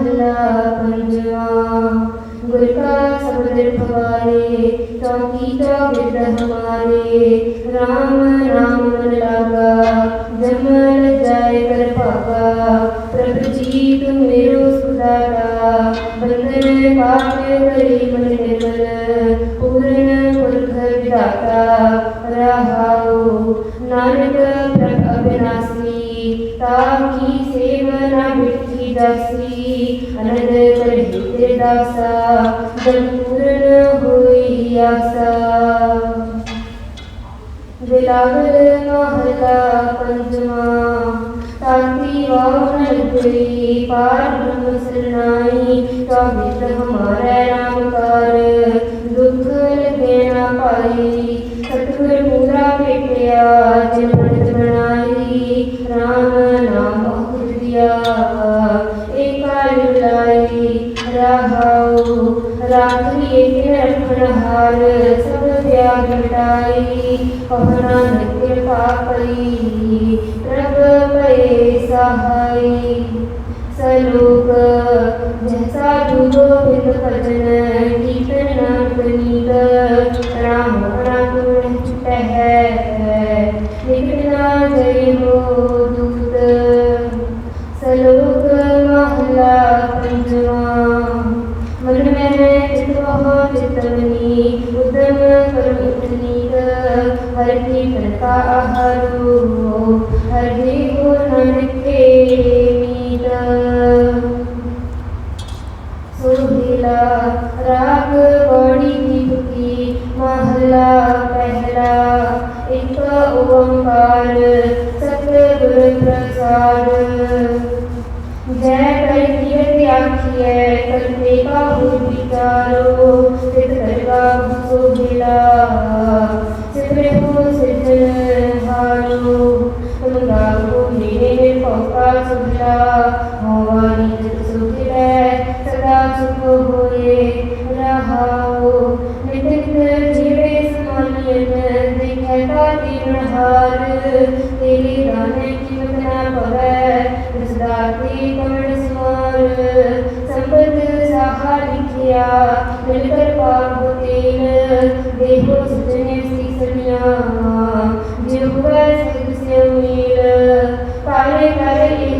महला पंजवा गुर का शब्द चौकी चौगित हमारे राम राम मन लागा जमल जाय कर पागा प्रभु जी तुम मेरो सुदारा बंधन काट करी मन निर्मल पूर्ण पुरख विदाता रहाओ नानक प्रभ अविनाशी ताकी सेवना मिठी दासी अनंद करहि तेरे दासा जन पूर्ण हुई आसा। बिलावल महला पंचमा तांती वाहन गई पार ब्रह्म ਲਾਈ ਰਹਾਉ ਰਾਖੀ ਏਕ ਰਹਾਰ ਸਭ ਤਿਆਗ ਮਿਟਾਈ ਉਹ ਨਾਨਕ ਕਿਰਪਾ ਕਰੀ ਪ੍ਰਭ ਪਏ ਸਹਾਈ ਸਲੂਕ सोहिला राग बड़ी दीपकी महला पहला। एक ओंकार सतगुर प्रसाद। जय कर आखिए का बाहु विचारो। साहा लिखिया मिलकर तेल देहो सजने सी सनिया जिहुआ सिद्ध से पारे करे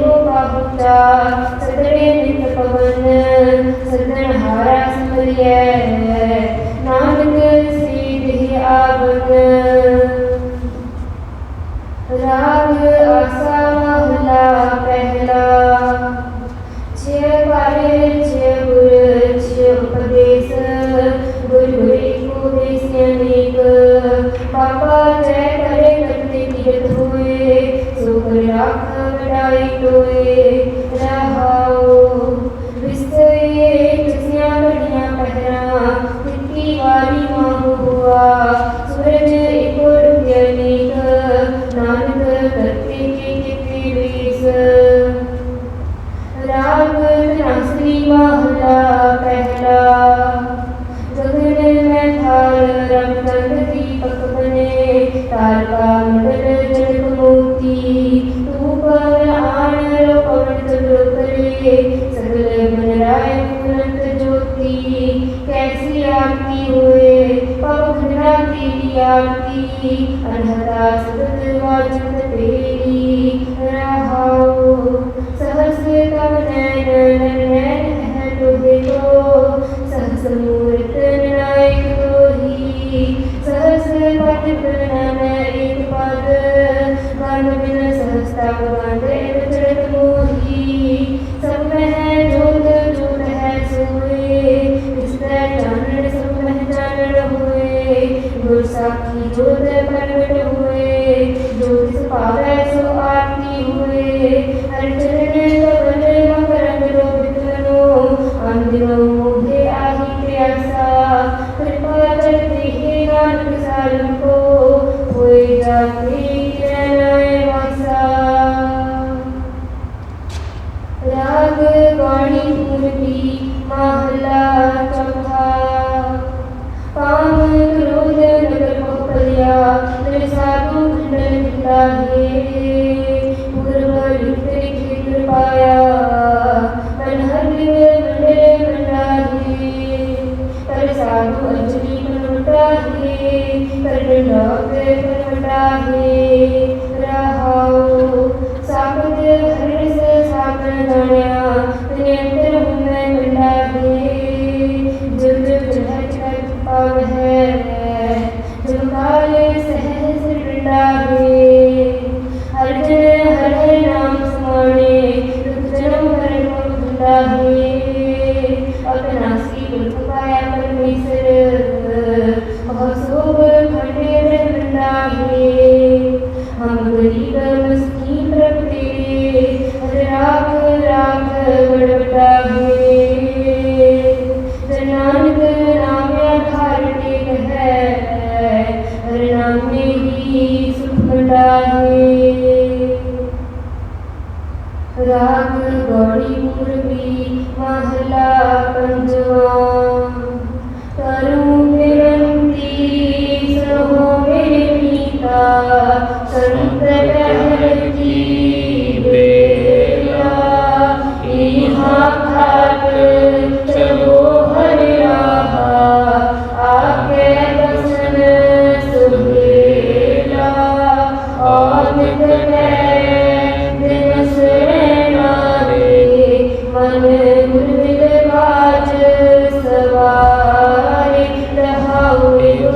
सदरे नित पवन सदन हारा समरिय कैसी आरती हुए पव घना तेरी आरती अनहता सतत वाचत तेरी रहाओ। ਜੋਤ ਪ੍ਰਗਟ ਹੋਏ ਜੋਤਿ ਸਭਾਵੇ ਸੋ ਆਰਤੀ ਹੋਏ। साधु अंजलि मनमटाहे कर्ण नव प्रेम मनमटाहे